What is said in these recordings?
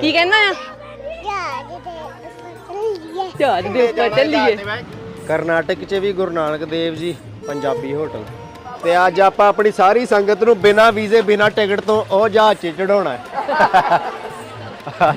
ਕੀ ਕਹਿੰਦਾ? ਆ ਜਹਾਜ਼ ਦੇ ਉੱਪਰ ਚੱਲੀਏ। ਕਰਨਾਟਕ 'ਚ ਵੀ ਗੁਰੂ ਨਾਨਕ ਦੇਵ ਜੀ ਪੰਜਾਬੀ ਹੋਟਲ। ਤੇ ਅੱਜ ਆਪਾਂ ਆਪਣੀ ਸਾਰੀ ਸੰਗਤ ਨੂੰ ਬਿਨਾਂ ਵੀਜ਼ੇ ਬਿਨਾਂ ਟਿਕਟ ਤੋਂ ਉਹ ਜਹਾਜ਼ 'ਚ ਚੜਾਉਣਾ ਹੈ। ਆ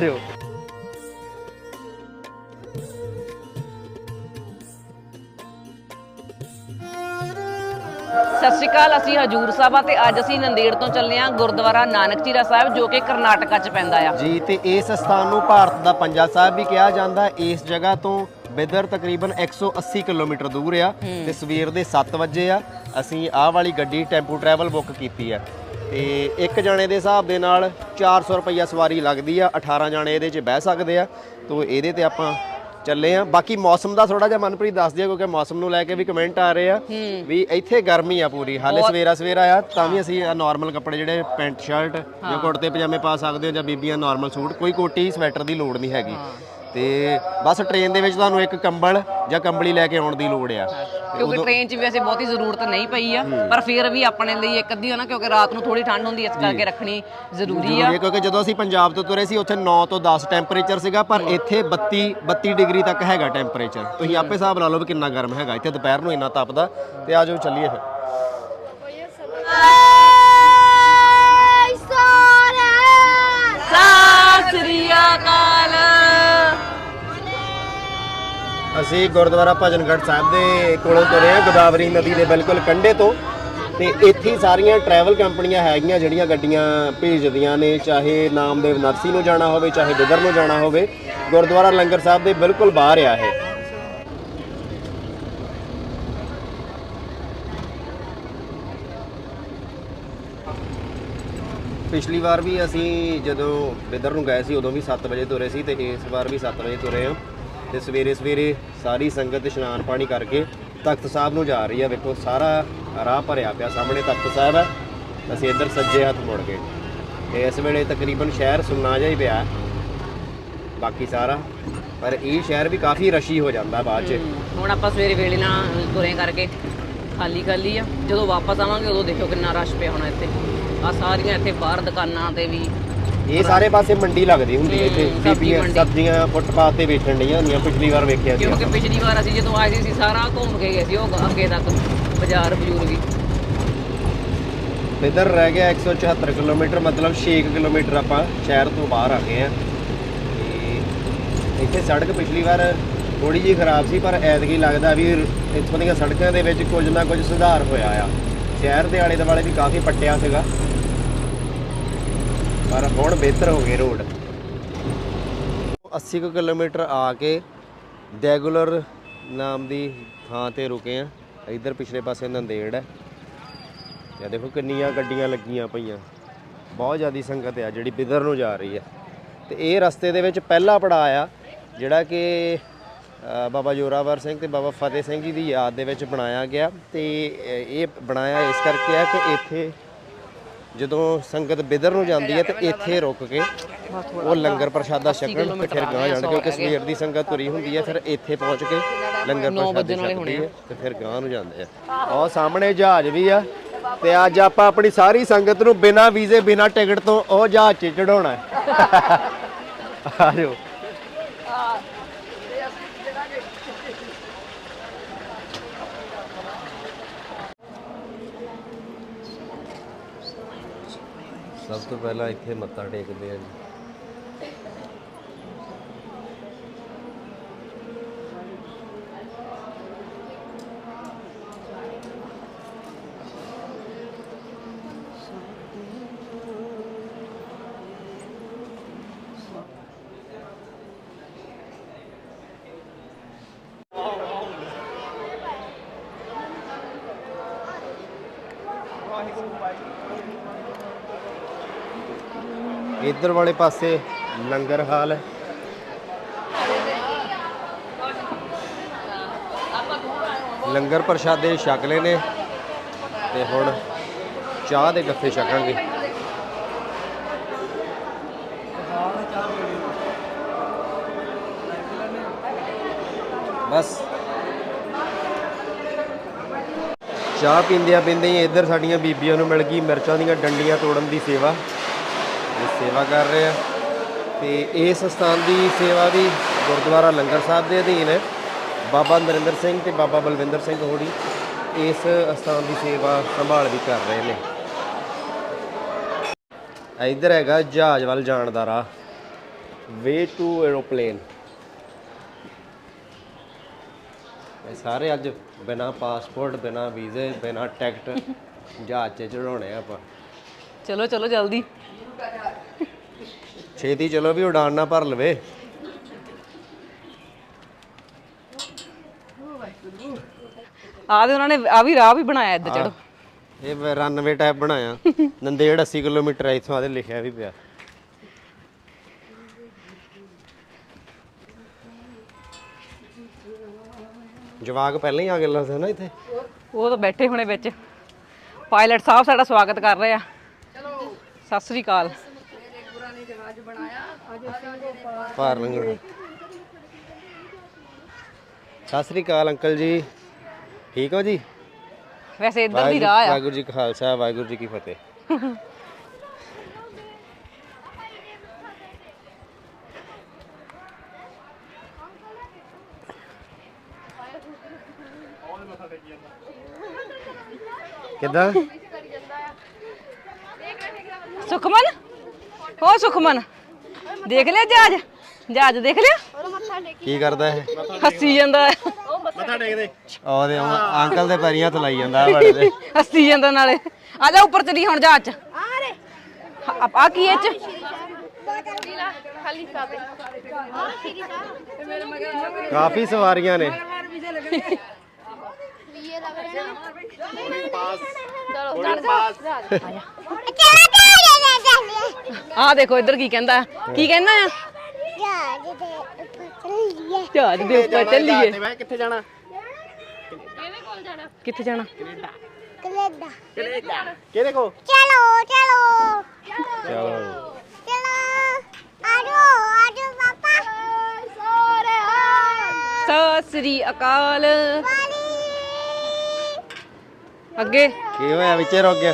ਸਤਿ ਸ਼੍ਰੀ ਅਕਾਲ ਅਸੀਂ ਹਜੂਰ ਸਾਹਿਬ ਆ ਤੇ ਅੱਜ ਅਸੀਂ ਨੰਦੇੜ ਤੋਂ ਚੱਲੇ ਆ ਗੁਰਦੁਆਰਾ ਨਾਨਕ ਚੀਰਾ ਸਾਹਿਬ ਜੋ ਕਿ ਕਰਨਾਟਕਾ 'ਚ ਪੈਂਦਾ ਆ। ਜੀ ਤੇ ਇਸ ਸਥਾਨ ਨੂੰ ਭਾਰਤ ਦਾ ਪੰਜਾ ਸਾਹਿਬ ਵੀ ਕਿਹਾ ਜਾਂਦਾ। ਹੈ। ਇਸ ਜਗ੍ਹਾ ਤੋਂ ਬਿਦਰ ਤਕਰੀਬਨ 180 ਕਿਲੋਮੀਟਰ ਦੂਰ ਆ ਤੇ ਸਵੇਰ ਦੇ 7 ਵਜੇ ਆ। ਅਸੀਂ ਆਹ ਵਾਲੀ ਗੱਡੀ ਟੈਂਪੂ ਟਰੈਵਲ ਬੁੱਕ ਕੀਤੀ ਆ। ਤੇ ਇੱਕ ਜਣੇ ਦੇ ਹਿਸਾਬ ਦੇ ਨਾਲ 400 ਰੁਪਈਆ ਸਵਾਰੀ ਲੱਗਦੀ ਆ। 18 ਜਣੇ ਇਹਦੇ 'ਚ ਬਹਿ ਸਕਦੇ ਆ। ਤੋਂ ਇਹਦੇ ਤੇ ਆਪਾਂ ਚੱਲੇ ਆ। ਬਾਕੀ ਮੌਸਮ ਦਾ ਥੋੜਾ ਜਿਹਾ ਮਨਪ੍ਰੀਤ ਦੱਸ ਦਿਆ ਕਿਉਂਕਿ ਮੌਸਮ ਨੂੰ ਲੈ ਕੇ ਵੀ ਕਮੈਂਟ ਆ ਰਹੇ ਆ ਵੀ ਇੱਥੇ ਗਰਮੀ ਆ ਪੂਰੀ। ਹਾਲੇ ਸਵੇਰਾ ਸਵੇਰਾ ਆ ਤਾਂ ਵੀ ਅਸੀਂ ਨਾਰਮਲ ਕੱਪੜੇ ਜਿਹੜੇ ਪੈਂਟ ਸ਼ਰਟ ਜਾਂ ਕੁੜਤੇ ਪਜਾਮੇ ਪਾ ਸਕਦੇ ਹੋ ਜਾਂ ਬੀਬੀਆਂ ਨਾਰਮਲ ਸੂਟ ਕੋਈ ਕੋਟੀ ਸਵੈਟਰ ਦੀ ਲੋੜ ਨਹੀਂ ਹੈਗੀ। ਤੇ ਬਸ ਟ੍ਰੇਨ ਦੇ ਵਿੱਚ ਤੁਹਾਨੂੰ ਇੱਕ ਕੰਬਲ ਜਾਂ ਕੰਬਲੀ ਲੈ ਕੇ ਆਉਣ ਦੀ ਲੋੜ ਆ। ਕਿਉਂਕਿ ਟ੍ਰੇਨ 'ਚ ਵੀ ਵੈਸੇ ਬਹੁਤੀ ਜ਼ਰੂਰਤ ਨਹੀਂ ਪਈ ਆ ਪਰ ਫਿਰ ਵੀ ਆਪਣੇ ਲਈ ਇੱਕ ਅੱਧੀ ਹੋ ਨਾ ਕਿਉਂਕਿ ਰਾਤ ਨੂੰ ਥੋੜੀ ਠੰਡ ਹੁੰਦੀ ਇਸ ਕਰਕੇ ਰੱਖਣੀ ਜ਼ਰੂਰੀ ਆ। ਕਿਉਂਕਿ ਜਦੋਂ ਅਸੀਂ ਪੰਜਾਬ ਤੋਂ ਤੁਰੇ ਸੀ ਉੱਥੇ 9 ਤੋਂ 10 ਟੈਂਪਰੇਚਰ ਸੀਗਾ ਪਰ ਇੱਥੇ 32 32 ਡਿਗਰੀ ਤੱਕ ਹੈਗਾ ਟੈਂਪਰੇਚਰ ਤੁਸੀਂ ਆਪੇ ਹਿਸਾਬ ਲਾ ਲਓ ਵੀ ਕਿੰਨਾ ਗਰਮ ਹੈਗਾ ਇੱਥੇ ਦੁਪਹਿਰ ਨੂੰ ਇੰਨਾ ਤਪਦਾ ਤੇ ਆਜੋ ਚੱਲੀਏ ਫਿਰ। ਸਤਿ ਸ੍ਰੀ ਅਕਾਲ। ਅਸੀਂ ਗੁਰਦੁਆਰਾ ਭਜਨਗੜ੍ਹ ਸਾਹਿਬ ਦੇ ਕੋਲੋਂ ਤੁਰੇ ਹਾਂ। ਗੋਦਾਵਰੀ ਨਦੀ ਦੇ ਬਿਲਕੁਲ ਕੰਢੇ ਤੋਂ। ਤੇ ਇੱਥੇ ਸਾਰੀਆਂ ਟਰੈਵਲ ਕੰਪਨੀਆਂ ਹੈਗੀਆਂ ਜਿਹੜੀਆਂ ਗੱਡੀਆਂ ਭੇਜਦੀਆਂ ਨੇ, ਚਾਹੇ ਨਾਮਦੇਵ ਨਰਸੀ ਨੂੰ ਜਾਣਾ ਹੋਵੇ, ਚਾਹੇ ਬਿਦਰ ਨੂੰ ਜਾਣਾ ਹੋਵੇ। ਗੁਰਦੁਆਰਾ ਲੰਗਰ ਸਾਹਿਬ ਦੇ ਬਿਲਕੁਲ ਬਾਹਰ ਆ ਇਹ। ਪਿਛਲੀ ਵਾਰ ਵੀ ਅਸੀਂ ਜਦੋਂ ਬਿਦਰ ਨੂੰ ਗਏ ਸੀ, ਉਦੋਂ ਵੀ 7 ਵਜੇ ਤੁਰੇ ਸੀ ਤੇ ਇਸ ਵਾਰ ਵੀ 7 ਵਜੇ ਤੁਰੇ ਹਾਂ। ਤੇ ਸਵੇਰੇ ਸਵੇਰੇ ਸਾਰੀ ਸੰਗਤ ਇਸ਼ਨਾਨ ਪਾਣੀ ਕਰਕੇ ਤਖਤ ਸਾਹਿਬ ਨੂੰ ਜਾ ਰਹੀ ਹੈ ਵੇਖੋ, ਸਾਰਾ ਰਾਹ ਭਰਿਆ ਪਿਆ, ਸਾਹਮਣੇ ਤਖਤ ਸਾਹਿਬ ਹੈ ਅਸੀਂ ਇੱਧਰ ਸੱਜੇ ਹੱਥ ਮੁੜ ਗਏ। ਤੇ ਇਸ ਵੇਲੇ ਤਕਰੀਬਨ ਸ਼ਹਿਰ ਸੁੰਨਾ ਜਿਹਾ ਹੀ ਪਿਆ। ਬਾਕੀ ਸਾਰਾ। ਪਰ ਇਹ ਸ਼ਹਿਰ ਵੀ ਕਾਫੀ ਰਸ਼ੀ ਹੋ ਜਾਂਦਾ ਬਾਅਦ 'ਚ। ਹੁਣ ਆਪਾਂ ਸਵੇਰੇ ਵੇਲੇ ਨਾਲ ਤੁਰੇ ਕਰਕੇ ਖਾਲੀ ਖਾਲੀ ਆ। ਜਦੋਂ ਵਾਪਸ ਆਵਾਂਗੇ, ਉਦੋਂ ਦੇਖਿਓ ਕਿੰਨਾ ਰਸ਼ ਪਿਆ ਹੋਣਾ ਇੱਥੇ। ਆ ਸਾਰੀਆਂ ਇੱਥੇ ਬਾਹਰ ਦੁਕਾਨਾਂ ਤੇ ਵੀ ਇਹ ਸਾਰੇ ਪਾਸੇ ਮੰਡੀ ਲੱਗਦੀ ਹੁੰਦੀ ਹੈ ਇੱਥੇ। ਬੀਬੀਆਂ। ਸਬਜ਼ੀਆਂ ਫੁੱਟਪਾਥ ਤੇ ਵੇਚਣ ਡੀਆਂ ਹੁੰਦੀਆਂ ਪਿਛਲੀ ਵਾਰ ਵੇਖਿਆ ਸੀ ਕਿਉਂਕਿ ਪਿਛਲੀ ਵਾਰ ਅਸੀਂ ਜਦੋਂ ਆਏ ਸੀ ਸਾਰਾ ਘੁੰਮ ਕੇ ਗਏ ਸੀ ਉਹ ਅੱਗੇ ਤੱਕ ਬਾਜ਼ਾਰ ਬਜ਼ੂਰ ਵੀ ਇੱਧਰ ਰਹਿ ਗਿਆ 174 ਕਿਲੋਮੀਟਰ ਮਤਲਬ 6 ਕਿਲੋਮੀਟਰ ਆਪਾਂ ਸ਼ਹਿਰ ਤੋਂ ਬਾਹਰ ਆ ਗਏ ਆ ਇੱਥੇ ਸੜਕ ਪਿਛਲੀ ਵਾਰ ਥੋੜੀ ਜਿਹੀ ਖਰਾਬ ਸੀ ਪਰ ਐਤਕੀ ਲੱਗਦਾ ਵੀ ਇੱਥੋਂ ਦੀਆਂ ਸੜਕਾਂ ਦੇ ਵਿੱਚ ਕੁਝ ਨਾ ਕੁਝ ਸੁਧਾਰ ਹੋਇਆ ਆ। ਸ਼ਹਿਰ ਦੇ ਆਲੇ ਦੁਆਲੇ ਵੀ ਕਾਫੀ ਪੱਟਿਆ ਸੀਗਾ। ਪਰ ਹੁਣ ਬਿਹਤਰ ਹੋ ਗਏ ਰੋਡ। 80 ਕੁ ਕਿਲੋਮੀਟਰ ਆ ਕੇ ਡੈਗੂਲਰ ਨਾਮ ਦੀ ਥਾਂ ਤੇ ਰੁਕੇ ਆ। ਇੱਧਰ ਪਿਛਲੇ ਪਾਸੇ ਨੰਦੇੜ ਹੈ। ਇਹ ਦੇਖੋ ਕਿੰਨੀਆਂ ਗੱਡੀਆਂ ਲੱਗੀਆਂ ਪਈਆਂ। ਬਹੁਤ ਜ਼ਿਆਦੀ ਸੰਗਤ ਆ ਜਿਹੜੀ ਬਿਦਰ ਨੂੰ ਜਾ ਰਹੀ ਹੈ। ਤੇ ਇਹ ਰਸਤੇ ਦੇ ਵਿੱਚ ਪਹਿਲਾ ਪੜਾਅ ਆ, ਜਿਹੜਾ ਕਿ ਬਾਬਾ ਜੋਰਾਵਰ ਸਿੰਘ ਤੇ ਬਾਬਾ ਫਤਿਹ ਸਿੰਘ ਜੀ ਦੀ ਯਾਦ ਦੇ ਵਿੱਚ ਬਣਾਇਆ ਗਿਆ। ਤੇ ਇਹ ਬਣਾਇਆ ਇਸ ਕਰਕੇ ਆ ਕਿ ਇੱਥੇ ਜਦੋਂ ਸੰਗਤ ਬਿਦਰ ਨੂੰ ਜਾਂਦੀ ਹੈ ਤੇ ਇੱਥੇ ਰੁਕ ਕੇ ਉਹ ਲੰਗਰ ਪ੍ਰਸ਼ਾਦਾ ਛਕਣ ਤੇ ਫਿਰ ਗਾਂ ਜਾਣ ਕਿਉਂਕਿ ਸਵੇਰ ਦੀ ਸੰਗਤ ਤੁਰੀ ਹੁੰਦੀ ਹੈ ਫਿਰ ਇੱਥੇ ਪਹੁੰਚ ਕੇ ਲੰਗਰ ਪ੍ਰਸ਼ਾਦੇ ਛਕਦੀ ਹੈ ਤੇ ਫਿਰ ਗਾਂ ਨੂੰ ਜਾਂਦੇ ਆ। ਉਹ ਸਾਹਮਣੇ ਜਹਾਜ਼ ਵੀ ਆ ਤੇ ਅੱਜ ਆਪਾਂ ਆਪਣੀ ਸਾਰੀ ਸੰਗਤ ਨੂੰ ਬਿਨਾਂ ਵੀਜ਼ੇ ਬਿਨਾਂ ਟਿਕਟ ਤੋਂ ਉਹ ਜਹਾਜ਼ 'ਚ ਚੜਾਉਣਾ ਹੈ। ਆ ਸਭ ਤੋਂ ਪਹਿਲਾਂ ਇੱਥੇ ਮੱਥਾ ਟੇਕਦੇ ਆ ਜੀ। ਇੱਧਰ ਵਾਲੇ ਪਾਸੇ ਲੰਗਰ ਹਾਲ ਹੈ। ਲੰਗਰ ਪ੍ਰਸ਼ਾਦੇ ਛਕ ਲਏ ਨੇ ਤੇ ਹੁਣ ਚਾਹ ਦੇ ਗੱਫੇ ਛਕਾਂਗੇ ਬਸ। ਚਾਹ ਪੀਂਦਿਆਂ ਪੀਂਦਿਆਂ ਹੀ ਇੱਧਰ ਸਾਡੀਆਂ ਬੀਬੀਆਂ ਨੂੰ ਮਿਲ ਗਈ ਮਿਰਚਾਂ ਦੀਆਂ ਡੰਡੀਆਂ ਤੋੜਨ ਦੀ ਸੇਵਾ। ਇਹ ਸੇਵਾ ਕਰ ਰਹੇ ਆ। ਤੇ ਇਸ ਸਥਾਨ ਦੀ ਸੇਵਾ ਵੀ ਗੁਰਦੁਆਰਾ ਲੰਗਰ ਸਾਹਿਬ ਦੇ ਅਧੀਨ ਹੈ। ਬਾਬਾ ਨਰਿੰਦਰ ਸਿੰਘ ਤੇ ਬਾਬਾ ਬਲਵਿੰਦਰ ਸਿੰਘ ਹੋੜੀ ਇਸ ਸਥਾਨ ਦੀ ਸੇਵਾ ਸੰਭਾਲ ਵੀ ਕਰ ਰਹੇ ਨੇ। ਇੱਧਰ ਹੈਗਾ ਜਹਾਜ਼ ਵੱਲ ਜਾਣ ਦਾ ਰਾਹ। ਵੇ ਟੂ 에ਰੋਪਲੇਨ ਇਹ ਸਾਰੇ ਅੱਜ ਬਿਨਾ ਪਾਸਪੋਰਟ ਬਿਨਾ ਵੀਜ਼ੇ ਬਿਨਾ ਟਿਕਟ ਜਹਾਜ਼ 'ਚ ਚੜਾਉਣੇ ਆ ਆਪਾਂ। ਚਲੋ ਚਲੋ ਜਲਦੀ। ਛੇਤੀ ਚਲੋ ਵੀ ਉਡਾਨ ਨਾ ਭਰ ਲਵੇ। ਆ ਦੇ ਉਹਨਾਂ ਨੇ ਆ ਵੀ ਰਾਹ ਵੀ ਬਣਾਇਆ ਇੱਧਰ ਚੜੋ ਇਹ ਮੈਂ ਰਨਵੇ ਟਾਈਪ ਬਣਾਇਆ। ਨੰਦੇੜ 80 ਕਿਲੋਮੀਟਰ ਹੈ ਇਥੋਂ ਆਦੇ ਲਿਖਿਆ ਵੀ ਪਿਆ। ਜਵਾਕ ਪਹਿਲਾਂ ਹੀ ਆ ਗਏ ਲੱਗਦਾ ਨਾ ਇੱਥੇ। ਉਹ ਤਾਂ ਬੈਠੇ ਹੋਣੇ ਵਿੱਚ। ਪਾਇਲਟ ਸਾਹਿਬ ਸਾਡਾ ਸਵਾਗਤ ਕਰ ਰਹੇ ਆ। ਸਤਿ ਸ੍ਰੀ ਅਕਾਲ। ਭਾਰ ਲੰਗੜ ਸਤਿ ਸ੍ਰੀ ਅਕਾਲ ਅੰਕਲ ਜੀ। ਠੀਕ ਹੋ ਜੀ? ਵੈਸੇ ਇੱਧਰ ਦੀ ਰਾਹ ਆ। ਵਾਹਿਗੁਰੂ ਜੀ ਕਾ ਖਾਲਸਾ ਵਾਹਿਗੁਰੂ ਜੀ ਕੀ ਫਤਿਹ। ਕਿੱਦਾਂ? ਸੁਖਮਨ? ਹੋ ਸੁਖਮਨ। ਦੇਖ ਲਿਆ ਜਹਾਜ਼? ਜਹਾਜ਼ ਦੇਖ ਲਿਆ? ਕੀ ਕਰਦਾ ਇਹ? ਹੱਸੀ ਜਾਂਦਾ ਹੈ। ਉਹਦੇ ਅੰਕਲ ਦੇ ਪੈਰੀਂ ਹੱਥ ਲਾਈ ਜਾਂਦਾ ਬੜੇ ਦੇ। ਹੱਸੀ ਜਾਂਦਾ ਨਾਲੇ। ਆ ਜਾ ਉੱਪਰ ਚਲੀ ਹੁਣ ਜਹਾਜ਼ ਚ। ਆ ਆ ਕੀ ਇਹ ਚ? ਕਾਫੀ ਸਵਾਰੀਆਂ ਨੇ। ਆ ਦੇਖੋ ਇੱਧਰ ਕੀ ਕਹਿੰਦਾ। ਕੀ ਕਹਿੰਦਾ ਆ ਜਹਾਜ਼ ਦੇ ਉੱਪਰ ਚੱਲੀਏ। ਮੈਂ ਕਿੱਥੇ ਜਾਣਾ? ਕਿੱਥੇ ਜਾਣਾ? ਕਿਹਦੇ ਕੋ ਚਲੋ ਚਲੋ। ਚਲੋ। ਚਲੋ। ਆਜੋ ਆਜੋ ਪਾਪਾ। ਸੋਰੇ ਸਤਿ ਸ੍ਰੀ ਅਕਾਲ। ਵਾਲੀ। ਅੱਗੇ। ਕੀ ਹੋਇਆ ਵਿੱਚੇ ਰੁਕ ਗਿਆ।